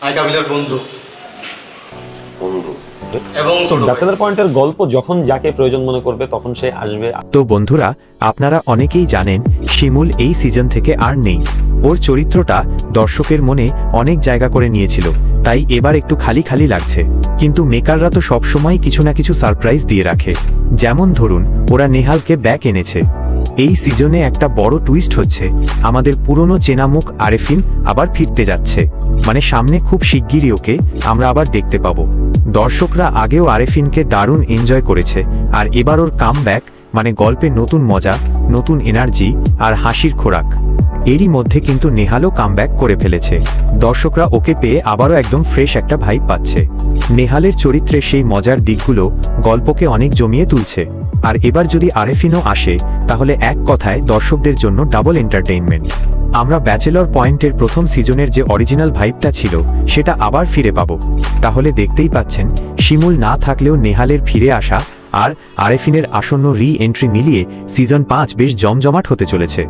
আমি কাবিলার বন্ধু। বন্ধু। এবং ছোট ভাই। ব্যাচেলার পয়েন্টের গল্প যখন যাকে প্রয়োজন মনে করবে তখন সে আসবে। তো বন্ধুরা আপনারা অনেকেই জানেন শিমুল এই সিজন থেকে আর নেই। ওর চরিত্রটা দর্শকের মনে অনেক জায়গা করে নিয়েছিল তাই এবার একটু খালি খালি লাগছে। কিন্তু মেকাররা তো সবসময় কিছু না কিছু সারপ্রাইজ দিয়ে রাখে। যেমন ধরুন ওরা নেহালকে ব্যাক এনেছে। এই সিজনে একটা বড় টুইস্ট হচ্ছে আমাদের পুরনো চেনা মুখ আরেফিন আবার ফিরতে যাচ্ছে। মানে সামনে খুব শিগগিরই, ওকে? আমরা আবার দেখতে পাবো। দর্শকরা আগেও আরেফিনকে দারুণ এনজয় করেছে, আর এবার ওর কাম ব্যাক মানে গল্পে নতুন মজা, নতুন এনার্জি, আর হাসির খোরাক। এরই মধ্যে কিন্তু নেহালও কামব্যাক করে ফেলেছে। দর্শকরা ওকে পেয়ে আবারও একদম ফ্রেশ একটা ভাইব পাচ্ছে। নেহালের চরিত্রে সেই মজার দিকগুলো গল্পকে অনেক জমিয়ে তুলছে। আর এবার যদি আরেফিনও আসে, তাহলে এক কথায় দর্শকদের জন্য ডাবল এন্টারটেইনমেন্ট। আমরা ব্যাচেলর পয়েন্টের প্রথম সিজনের যে অরিজিনাল ভাইবটা ছিল, সেটা আবার ফিরে পাব। তাহলে দেখতেই পাচ্ছেন, শিমুল না থাকলেও নেহালের ফিরে আসা আর আরেফিনের আসন্ন রি এন্ট্রি মিলিয়ে সিজন পাঁচ বেশ জমজমাট হতে চলেছে।